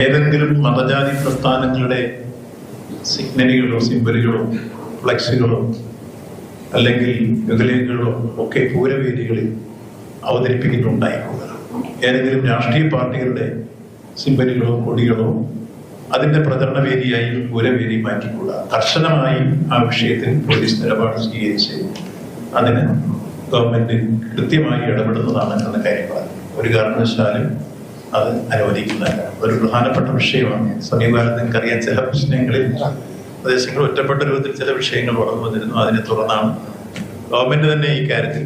ഏതെങ്കിലും മതജാതി പ്രസ്ഥാനങ്ങളുടെ സിഗ്നലുകളോ സിമ്പലുകളോ ഫ്ലക്സുകളോ അല്ലെങ്കിൽ വികലങ്ങളോ ഒക്കെ പൂരവേദികളിൽ അവതരിപ്പിക്കുന്നുണ്ടായിക്കൂടാ ഏതെങ്കിലും രാഷ്ട്രീയ പാർട്ടികളുടെ സിംബലുകളോ കൊടികളോ അതിന്റെ പ്രചരണ വേദിയായി പൂരവേദി മാറ്റിക്കൂടാ. കർശനമായി ആ വിഷയത്തിൽ പോലീസ് നിലപാട് സ്വീകരിച്ച് അതിന് ഗവൺമെന്റ് കൃത്യമായി ഇടപെടുന്നതാണ് എന്ന കാര്യം പറഞ്ഞു ഒരു കാരണവശാലും അത് അനുവദിക്കുന്നതല്ല ഒരു പ്രധാനപ്പെട്ട വിഷയമാണ്. സമീപകാലത്ത് നിങ്ങൾക്കറിയാം ചില പ്രശ്നങ്ങളിൽ പ്രദേശങ്ങൾ ഒറ്റപ്പെട്ട രൂപത്തിൽ ചില വിഷയങ്ങൾ വളർന്നു വന്നിരുന്നു. അതിനെ തുടർന്നാണ് ഗവൺമെന്റ് തന്നെ ഈ കാര്യത്തിൽ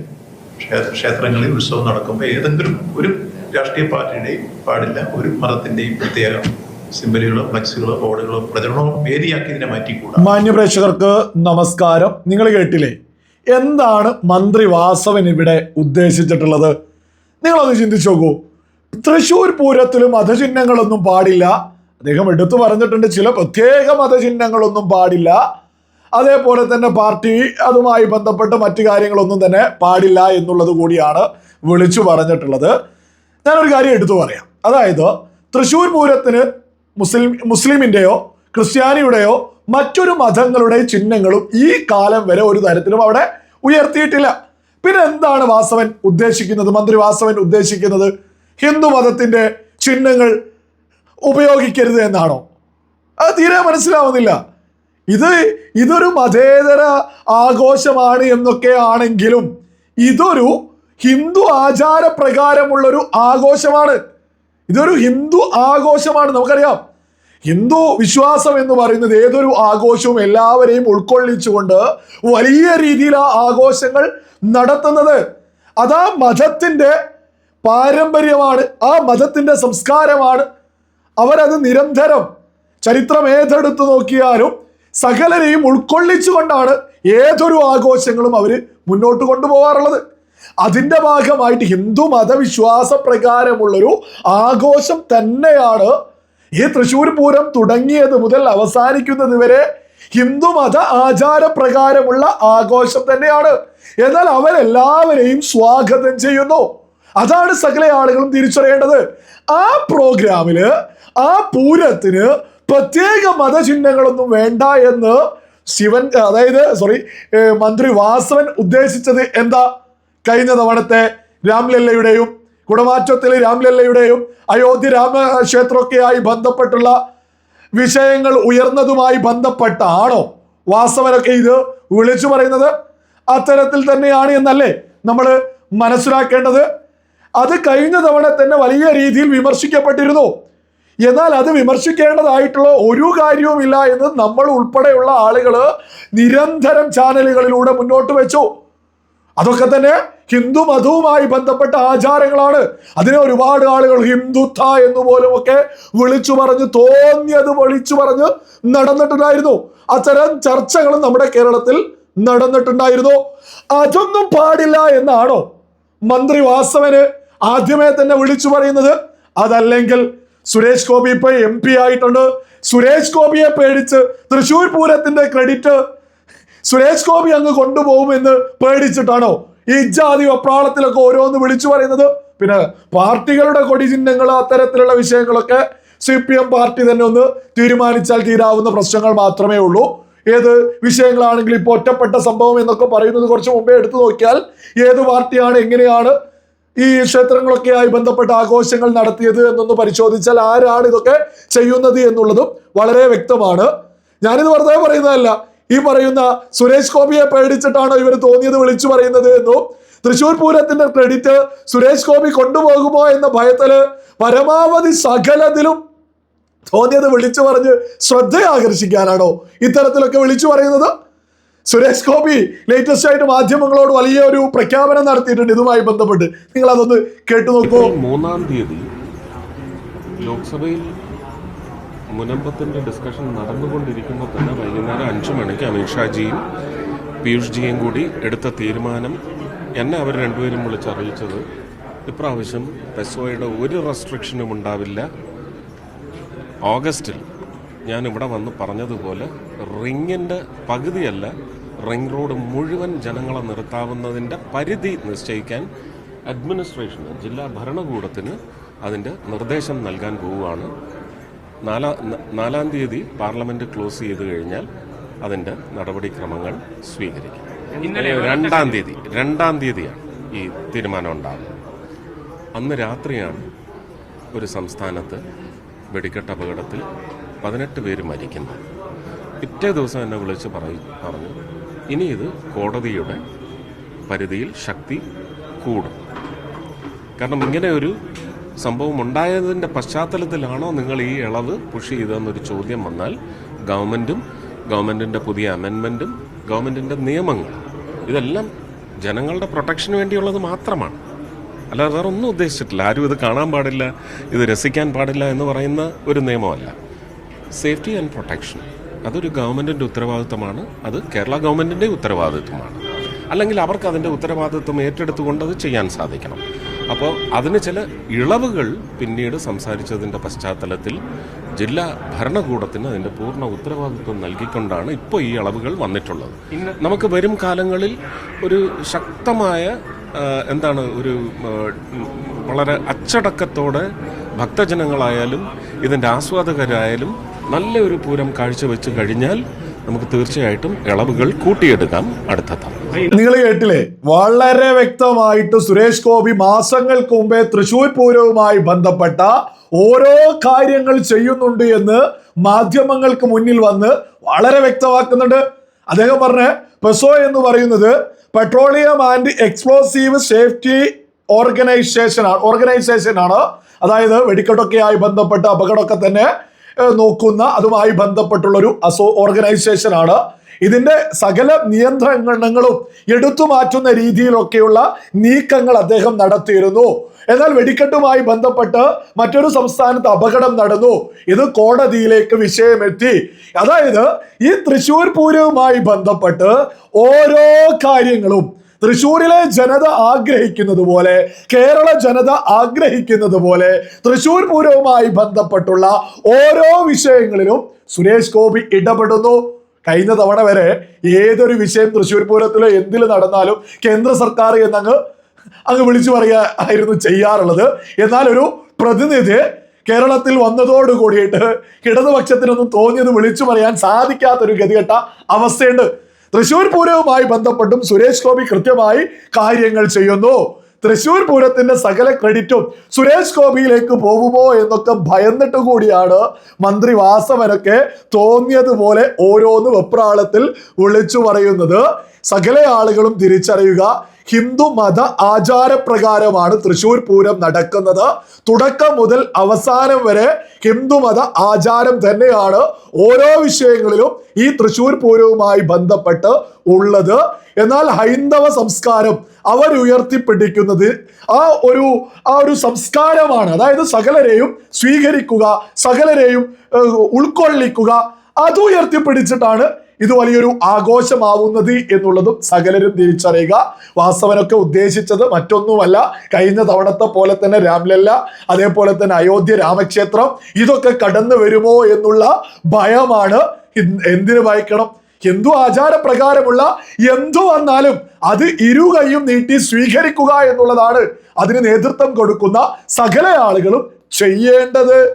ക്ഷേത്ര ക്ഷേത്രങ്ങളിൽ ഉത്സവം നടക്കുമ്പോൾ ഏതെങ്കിലും ഒരു രാഷ്ട്രീയ പാർട്ടിയുടെയും പാടില്ല ഒരു മതത്തിന്റെയും പ്രത്യേക സിമ്പലുകളോ ഫ്ലക്സുകളോ ബോർഡുകളോ പ്രചരണമോ വേദിയാക്കി ഇതിനെ മാറ്റിക്കൂടാ. മാന്യപ്രേക്ഷകർക്ക് നമസ്കാരം. നിങ്ങൾ കേട്ടില്ലേ? എന്താണ് മന്ത്രി വാസവൻ ഇവിടെ ഉദ്ദേശിച്ചിട്ടുള്ളത്? നിങ്ങളൊന്ന് ചിന്തിച്ചു നോക്കൂ. തൃശ്ശൂർ പൂരത്തിലും മതചിഹ്നങ്ങളൊന്നും പാടില്ല. അദ്ദേഹം എടുത്തു പറഞ്ഞിട്ടുണ്ട് ചില പ്രത്യേക മതചിഹ്നങ്ങളൊന്നും പാടില്ല. അതേപോലെ തന്നെ പാർട്ടി അതുമായി ബന്ധപ്പെട്ട് മറ്റു കാര്യങ്ങളൊന്നും തന്നെ പാടില്ല എന്നുള്ളത് കൂടിയാണ് വിളിച്ചു പറഞ്ഞിട്ടുള്ളത്. ഞാനൊരു കാര്യം എടുത്തു പറയാം. അതായത് തൃശ്ശൂർ പൂരത്തിന് മുസ്ലിം മുസ്ലിമിന്റെയോ ക്രിസ്ത്യാനിയുടെയോ മറ്റൊരു മതങ്ങളുടെ ചിഹ്നങ്ങളും ഈ കാലം വരെ ഒരു തരത്തിലും അവിടെ ഉയർത്തിയിട്ടില്ല. പിന്നെ എന്താണ് വാസവൻ ഉദ്ദേശിക്കുന്നത്? മന്ത്രി വാസവൻ ഉദ്ദേശിക്കുന്നത്? ഹിന്ദു മതത്തിന്റെ ചിഹ്നങ്ങൾ ഉപയോഗിക്കരുത് എന്നാണോ? അത് തീരെ മനസ്സിലാവുന്നില്ല. ഇത് ഇതൊരു മതേതര ആഘോഷമാണ് എന്നൊക്കെ ആണെങ്കിലും ഇതൊരു ഹിന്ദു ആചാരപ്രകാരമുള്ളൊരു ആഘോഷമാണ്. ഇതൊരു ഹിന്ദു ആഘോഷമാണ്. നമുക്കറിയാം. ഹിന്ദു വിശ്വാസം എന്ന് പറയുന്നത് ഏതൊരു ആഘോഷവും എല്ലാവരെയും ഉൾക്കൊള്ളിച്ചുകൊണ്ട് വലിയ രീതിയിൽ ആ ആഘോഷങ്ങൾ നടത്തുന്നത്. അതാ മതത്തിന്റെ പാരമ്പര്യമാണ് ആ മതത്തിന്റെ സംസ്കാരമാണ്. അവരത് നിരന്തരം ചരിത്രം ഏതെടുത്ത് നോക്കിയാലും സകലരെയും ഉൾക്കൊള്ളിച്ചുകൊണ്ടാണ് ഏതൊരു ആഘോഷങ്ങളും അവർ മുന്നോട്ട് കൊണ്ടുപോകാറുള്ളത്. അതിന്റെ ഭാഗമായിട്ട് ഹിന്ദു മതവിശ്വാസ പ്രകാരമുള്ളൊരു ആഘോഷം തന്നെയാണ് ഈ തൃശ്ശൂർ പൂരം തുടങ്ങിയത് മുതൽ അവസാനിക്കുന്നത് വരെ ഹിന്ദു മത ആചാരപ്രകാരമുള്ള ആഘോഷം തന്നെയാണ്. എന്നാൽ അവരെല്ലാവരെയും സ്വാഗതം ചെയ്യുന്നു. അതാണ് സകല ആളുകളും തിരിച്ചറിയേണ്ടത്. ആ പ്രോഗ്രാമിൽ ആ പൂരത്തിന് പ്രത്യേക മതചിഹ്നങ്ങളൊന്നും വേണ്ട എന്ന് ശിവൻ അതായത് സോറി മന്ത്രി വാസവൻ ഉദ്ദേശിച്ചത് എന്താ? കഴിഞ്ഞ തവണത്തെ രാംലല്ലയുടെയും കുടമാറ്റത്തിലെ രാംലല്ലയുടെയും അയോധ്യ രാമക്ഷേത്രമൊക്കെയായി ബന്ധപ്പെട്ടുള്ള വിഷയങ്ങൾ ഉയർന്നതുമായി ബന്ധപ്പെട്ടാണോ വാസവനൊക്കെ ഇത് വിളിച്ചു പറയുന്നത്? അത്തരത്തിൽ തന്നെയാണ് എന്നല്ലേ നമ്മൾ മനസ്സിലാക്കേണ്ടത്? അത് കഴിഞ്ഞ തവണ തന്നെ വലിയ രീതിയിൽ വിമർശിക്കപ്പെട്ടിരുന്നു. എന്നാൽ അത് വിമർശിക്കേണ്ടതായിട്ടുള്ള ഒരു കാര്യവുമില്ല എന്ന് നമ്മൾ ഉൾപ്പെടെയുള്ള ആളുകൾ നിരന്തരം ചാനലുകളിലൂടെ മുന്നോട്ട് വെച്ചു. അതൊക്കെ തന്നെ ഹിന്ദു മതവുമായി ബന്ധപ്പെട്ട ആചാരങ്ങളാണ്. അതിനെ ഒരുപാട് ആളുകൾ ഹിന്ദുത്വ എന്ന് പോലുമൊക്കെ വിളിച്ചു പറഞ്ഞ് തോന്നിയത് വിളിച്ചു പറഞ്ഞ് നടന്നിട്ടുണ്ടായിരുന്നു. അത്തരം ചർച്ചകളും നമ്മുടെ കേരളത്തിൽ നടന്നിട്ടുണ്ടായിരുന്നു. അതൊന്നും പാടില്ല എന്നാണോ മന്ത്രി വാസവന് ആദ്യമേ തന്നെ വിളിച്ചു പറയുന്നത് അതല്ലെങ്കിൽ സുരേഷ് ഗോപി ഇപ്പൊ എം പി ആയിട്ടുണ്ട്. സുരേഷ് ഗോപിയെ പേടിച്ച് തൃശൂർ പൂരത്തിന്റെ ക്രെഡിറ്റ് സുരേഷ് ഗോപി അങ്ങ് കൊണ്ടുപോകുമെന്ന് പേടിച്ചിട്ടാണോ? ഈ ജാതി ഒപ്രാളത്തിലൊക്കെ ഓരോന്ന് വിളിച്ചു പറയുന്നത്. പിന്നെ പാർട്ടികളുടെ കൊടി ചിഹ്നങ്ങൾ അത്തരത്തിലുള്ള വിഷയങ്ങളൊക്കെ സി പി എം പാർട്ടി തന്നെ ഒന്ന് തീരുമാനിച്ചാൽ തീരാവുന്ന പ്രശ്നങ്ങൾ മാത്രമേ ഉള്ളൂ. ഏത് വിഷയങ്ങളാണെങ്കിലും ഇപ്പോൾ ഒറ്റപ്പെട്ട സംഭവം എന്നൊക്കെ പറയുന്നത് കുറച്ച് മുമ്പേ എടുത്തു നോക്കിയാൽ ഏത് പാർട്ടിയാണ് എങ്ങനെയാണ് ഈ ക്ഷേത്രങ്ങളൊക്കെയായി ബന്ധപ്പെട്ട ആഘോഷങ്ങൾ നടത്തിയത് എന്നൊന്ന് പരിശോധിച്ചാൽ ആരാണ് ഇതൊക്കെ ചെയ്യുന്നത് എന്നുള്ളതും വളരെ വ്യക്തമാണ്. ഞാനിത് വെറുതെ പറയുന്നതല്ല. ഈ പറയുന്ന സുരേഷ് ഗോപിയെ പേടിച്ചിട്ടാണോ ഇവർ തോന്നിയത് വിളിച്ചു പറയുന്നത് എന്നും തൃശൂർ പൂരത്തിന്റെ ക്രെഡിറ്റ് സുരേഷ് ഗോപി കൊണ്ടുപോകുമോ എന്ന ഭയത്തിൽ പരമാവധി സകലത്തിലും തോന്നിയത് വിളിച്ചു പറഞ്ഞ് ശ്രദ്ധ ആകർഷിക്കാനാണോ ഇത്തരത്തിലൊക്കെ വിളിച്ചു പറയുന്നത്? സുരേഷ് ഗോപി ലേറ്റസ്റ്റ് ആയിട്ട് മാധ്യമങ്ങളോട് വലിയ ഒരു പ്രഖ്യാപനം നടത്തിയിട്ടുണ്ട്. ഇതുമായി ബന്ധപ്പെട്ട് നിങ്ങൾ അതൊന്ന് കേട്ടു നോക്കൂ. മൂന്നാം തീയതി ലോക്സഭയിൽ മുനമ്പത്തിന്റെ ഡിസ്കഷൻ നടന്നുകൊണ്ടിരിക്കുമ്പോൾ തന്നെ വൈകുന്നേരം അഞ്ചു മണിക്ക് അമിത്ഷാജിയും പീയൂഷ് ജിയും കൂടി എടുത്ത തീരുമാനം എന്നെ അവർ രണ്ടുപേരും വിളിച്ചറിയിച്ചത് ഇപ്രാവശ്യം പെസോയുടെ ഒരു റെസ്ട്രിക്ഷനും ഉണ്ടാവില്ല. ഓഗസ്റ്റിൽ ഞാൻ ഇവിടെ വന്ന് പറഞ്ഞതുപോലെ റിങ്ങിന്റെ പകുതിയല്ല റിംഗ് റോഡ് മുഴുവൻ ജനങ്ങളെ നിർത്താവുന്നതിന്റെ പരിധി നിശ്ചയിക്കാൻ അഡ്മിനിസ്ട്രേഷന് ജില്ലാ ഭരണകൂടത്തിന് അതിന്റെ നിർദ്ദേശം നൽകാൻ പോവുകയാണ്. നാലാ നാലാം തീയതി പാർലമെന്റ് ക്ലോസ് ചെയ്ത് കഴിഞ്ഞാൽ അതിന്റെ നടപടിക്രമങ്ങൾ സ്വീകരിക്കും. രണ്ടാം തീയതി രണ്ടാം തീയതിയാണ് ഈ തീരുമാനം ഉണ്ടാകുന്നത് അന്ന് രാത്രിയാണ് ഒരു സംസ്ഥാനത്ത് വെടിക്കെട്ട് അപകടത്തിൽ പതിനെട്ട് പേര് മരിക്കുന്നത് പിറ്റേ ദിവസം എന്നെ വിളിച്ച് പറയും പറഞ്ഞു ഇനി ഇത് കോടതിയുടെ പരിധിയിൽ ശക്തി കൂടും. കാരണം ഇങ്ങനെ ഒരു സംഭവം ഉണ്ടായതിന്റെ പശ്ചാത്തലത്തിലാണോ നിങ്ങൾ ഈ ഇളവ് പുഷ് ചെയ്തതെന്നൊരു ചോദ്യം വന്നാൽ ഗവൺമെന്റും ഗവൺമെന്റിന്റെ പുതിയ അമെൻമെന്റും ഗവൺമെന്റിന്റെ നിയമങ്ങൾ ഇതെല്ലാം ജനങ്ങളുടെ പ്രൊട്ടക്ഷന് വേണ്ടിയുള്ളത് മാത്രമാണ്. അല്ലാതെ വേറെ ഒന്നും ഉദ്ദേശിച്ചിട്ടില്ല. ആരും ഇത് കാണാൻ പാടില്ല ഇത് രസിക്കാൻ പാടില്ല എന്ന് പറയുന്ന ഒരു നിയമമല്ല. Safety and protection. അതൊരു ഗവൺമെന്റിന്റെ ഉത്തരവാദിത്തമാണ് അത് കേരള ഗവൺമെന്റിന്റെ ഉത്തരവാദിത്വമാണ്. അല്ലെങ്കിൽ അവർക്ക് അതിന്റെ ഉത്തരവാദിത്വം ഏറ്റെടുത്തുകൊണ്ട് അത് ചെയ്യാൻ സാധിക്കണം. അപ്പോൾ അതിന് ചില ഇളവുകൾ പിന്നീട് സംസാരിച്ചതിന്റെ പശ്ചാത്തലത്തിൽ ജില്ലാ ഭരണകൂടത്തിന് അതിന്റെ പൂർണ ഉത്തരവാദിത്വം നൽകിക്കൊണ്ടാണ് ഇപ്പോൾ ഈ ഇളവുകൾ വന്നിട്ടുള്ളത്. നമുക്ക് വരും കാലങ്ങളിൽ ഒരു ശക്തമായ എന്താണ് ഒരു വളരെ അച്ചടക്കത്തോടെ ഭക്തജനങ്ങളായാലും ഇതിന്റെ ആസ്വാദകരായാലും നല്ല ഒരു പൂരം കാഴ്ചവെച്ച് കഴിഞ്ഞാൽ നമുക്ക് തീർച്ചയായിട്ടും ഇളവുകൾ കൂട്ടിയെടുക്കാം അടുത്ത നിങ്ങൾ കേട്ടില്ലേ വളരെ വ്യക്തമായിട്ട് സുരേഷ് ഗോപി മാസങ്ങൾക്ക് മുമ്പേ തൃശൂർ പൂരവുമായി ബന്ധപ്പെട്ട ഓരോ കാര്യങ്ങൾ ചെയ്യുന്നുണ്ട് എന്ന് മാധ്യമങ്ങൾക്ക് മുന്നിൽ വന്ന് വളരെ വ്യക്തമാക്കുന്നുണ്ട്. അദ്ദേഹം പറഞ്ഞ പെസോ എന്ന് പറയുന്നത് petroleum and explosive safety organisation organisation ആണ്. അതായത് വെടിക്കെട്ടൊക്കെയായി ബന്ധപ്പെട്ട അപകടമൊക്കെ തന്നെ നോക്കുന്ന അതുമായി ബന്ധപ്പെട്ടുള്ള ഒരു അസോ ഓർഗനൈസേഷൻ ആണ് ഇതിന്റെ സകല നിയന്ത്രണങ്ങളും എടുത്തു മാറ്റുന്ന രീതിയിലൊക്കെയുള്ള നീക്കങ്ങൾ അദ്ദേഹം നടത്തിയിരുന്നു. എന്നാൽ വെടിക്കെട്ടുമായി ബന്ധപ്പെട്ട് മറ്റൊരു സംസ്ഥാനത്ത് അപകടം നടന്നു. ഇത് കോടതിയിലേക്ക് വിഷയമെത്തി. അതായത് ഈ തൃശ്ശൂർ പൂരവുമായി ബന്ധപ്പെട്ട് ഓരോ കാര്യങ്ങളും തൃശൂരിലെ ജനത ആഗ്രഹിക്കുന്നത് പോലെ കേരള ജനത ആഗ്രഹിക്കുന്നത് പോലെ തൃശ്ശൂർ പൂരവുമായി ബന്ധപ്പെട്ടുള്ള ഓരോ വിഷയങ്ങളിലും സുരേഷ് ഗോപി ഇടപെടുന്നു. കഴിഞ്ഞ തവണ വരെ ഏതൊരു വിഷയം തൃശ്ശൂർ പൂരത്തിലോ എന്തിൽ നടന്നാലും കേന്ദ്ര സർക്കാർ എന്നങ്ങ് അങ്ങ് വിളിച്ചു പറയുക ആയിരുന്നു ചെയ്യാറുള്ളത്. എന്നാൽ ഒരു പ്രതിനിധി കേരളത്തിൽ വന്നതോട് കൂടിയിട്ട് ഇടതുപക്ഷത്തിനൊന്നും തോന്നിയത് വിളിച്ചു പറയാൻ സാധിക്കാത്തൊരു ഗതികെട്ട അവസ്ഥയുണ്ട്. തൃശൂർ പൂരവുമായി ബന്ധപ്പെട്ടും സുരേഷ് ഗോപി കൃത്യമായി കാര്യങ്ങൾ ചെയ്യുന്നു. തൃശൂർ പൂരത്തിന്റെ സകല ക്രെഡിറ്റും സുരേഷ് ഗോപിയിലേക്ക് പോകുമോ എന്നൊക്കെ ഭയന്നിട്ട് കൂടിയാണ് മന്ത്രി വാസവനൊക്കെ തോന്നിയതുപോലെ ഓരോന്ന് വെപ്രാളത്തിൽ വിളിച്ചു പറയുന്നത്. സകല ആളുകളും തിരിച്ചറിയുക. ഹിന്ദു മത ആചാരപ്രകാരമാണ് തൃശൂർ പൂരം നടക്കുന്നത്. തുടക്കം മുതൽ അവസാനം വരെ ഹിന്ദു മത ആചാരം തന്നെയാണ് ഓരോ വിഷയങ്ങളിലും ഈ തൃശൂർ പൂരവുമായി ബന്ധപ്പെട്ട് ഉള്ളത്. എന്നാൽ ഹൈന്ദവ സംസ്കാരം അവരുയർത്തിപ്പിടിക്കുന്നത് ആ ഒരു ആ ഒരു സംസ്കാരമാണ്. അതായത് സകലരെയും സ്വീകരിക്കുക സകലരെയും ഉൾക്കൊള്ളിക്കുക അത് ഉയർത്തിപ്പിടിച്ചിട്ടാണ് ഇത് വലിയൊരു ആഘോഷമാവുന്നത് എന്നുള്ളതും സകലരും തിരിച്ചറിയുക. വാസവനൊക്കെ ഉദ്ദേശിച്ചത് മറ്റൊന്നുമല്ല. കഴിഞ്ഞ തവണത്തെ പോലെ തന്നെ രാംലല്ല അതേപോലെ തന്നെ അയോധ്യ രാമക്ഷേത്രം. ഇതൊക്കെ കടന്നു വരുമോ എന്നുള്ള ഭയമാണ് എന്തിനു ഭയക്കണം? ഹിന്ദു ആചാരപ്രകാരമുള്ള എന്തു വന്നാലും അത് ഇരു കൈയും നീട്ടി സ്വീകരിക്കുക എന്നുള്ളതാണ് അതിന് നേതൃത്വം കൊടുക്കുന്ന സകല ആളുകളും ചെയ്യേണ്ടത്.